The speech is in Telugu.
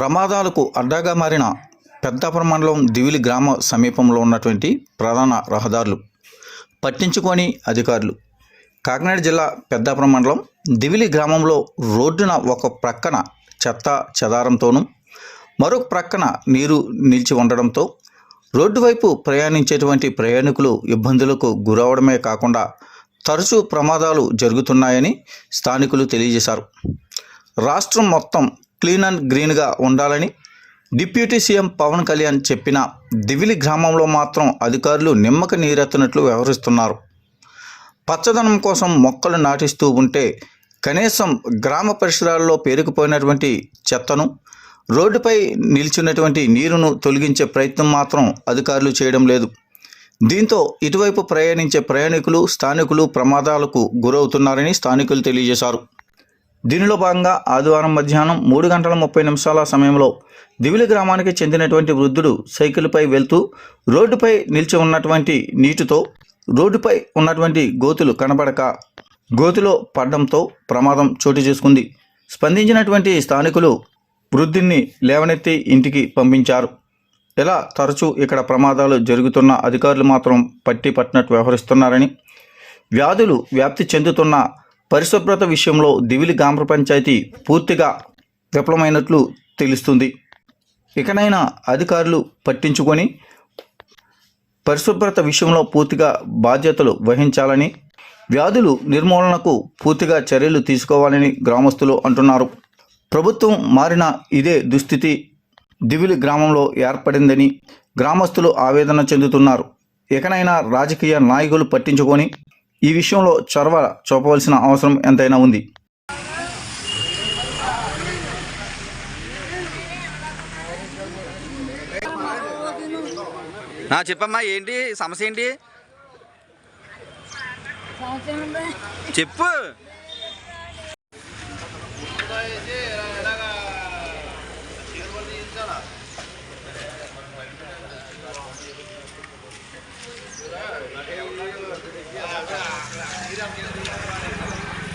ప్రమాదాలకు అడ్డాగా మారిన పెద్దాపురం మండలం దివిలి గ్రామ సమీపంలో ఉన్నటువంటి ప్రధాన రహదారులు పట్టించుకొని అధికారులు. కాకినాడ జిల్లా పెద్దాపురం మండలం దివిలి గ్రామంలో రోడ్డున ఒక ప్రక్కన చెత్త చెదారంతోనూ మరొక ప్రక్కన నీరు నిలిచి ఉండడంతో రోడ్డు వైపు ప్రయాణించేటువంటి ప్రయాణికులు ఇబ్బందులకు గురవడమే కాకుండా తరచూ ప్రమాదాలు జరుగుతున్నాయని స్థానికులు తెలియజేశారు. రాష్ట్రం మొత్తం క్లీన్ అండ్ గ్రీన్గా ఉండాలని డిప్యూటీ సీఎం పవన్ కళ్యాణ్ చెప్పిన దివిలి గ్రామంలో మాత్రం అధికారులు నిమ్మక నీరెత్తనట్లు వ్యవహరిస్తున్నారు. పచ్చదనం కోసం మొక్కలు నాటిస్తూ ఉంటే కనీసం గ్రామ పరిసరాల్లో పేరుకుపోయినటువంటి చెత్తను రోడ్డుపై నిలిచినటువంటి నీరును తొలగించే ప్రయత్నం మాత్రం అధికారులు చేయడం లేదు. దీంతో ఇటువైపు ప్రయాణించే ప్రయాణికులు స్థానికులు ప్రమాదాలకు గురవుతున్నారని స్థానికులు తెలియజేశారు. దీనిలో భాగంగా ఆదివారం మధ్యాహ్నం మూడు గంటల ముప్పై నిమిషాల సమయంలో దివిలి గ్రామానికి చెందినటువంటి వృద్ధుడు సైకిల్పై వెళ్తూ రోడ్డుపై నిలిచి ఉన్నటువంటి నీటితో రోడ్డుపై ఉన్నటువంటి గోతులు కనబడక గోతులో పడడంతో ప్రమాదం చోటు చేసుకుంది. స్పందించినటువంటి స్థానికులు వృద్ధుణ్ణి లేవనెత్తి ఇంటికి పంపించారు. ఇలా తరచూ ఇక్కడ ప్రమాదాలు జరుగుతున్న అధికారులు మాత్రం పట్టి పట్టినట్టు వ్యవహరిస్తున్నారని వ్యాధులు వ్యాప్తి చెందుతున్న పరిశుభ్రత విషయంలో దివిలి గ్రామ పంచాయతీ పూర్తిగా విఫలమైనట్లు తెలుస్తుంది. ఇకనైనా అధికారులు పట్టించుకొని పరిశుభ్రత విషయంలో పూర్తిగా బాధ్యతలు వహించాలని వ్యాధులు నిర్మూలనకు పూర్తిగా చర్యలు తీసుకోవాలని గ్రామస్తులు అంటున్నారు. ప్రభుత్వం మారిన ఇదే దుస్థితి దివిలి గ్రామంలో ఏర్పడిందని గ్రామస్తులు ఆవేదన చెందుతున్నారు. ఇకనైనా రాజకీయ నాయకులు పట్టించుకొని ఈ విషయంలో చొరవ చూపవలసిన అవసరం ఎంతైనా ఉంది. నా చెప్పమ్మా ఏంటి? సమస్య ఏంటి? చెప్పు. Gracias.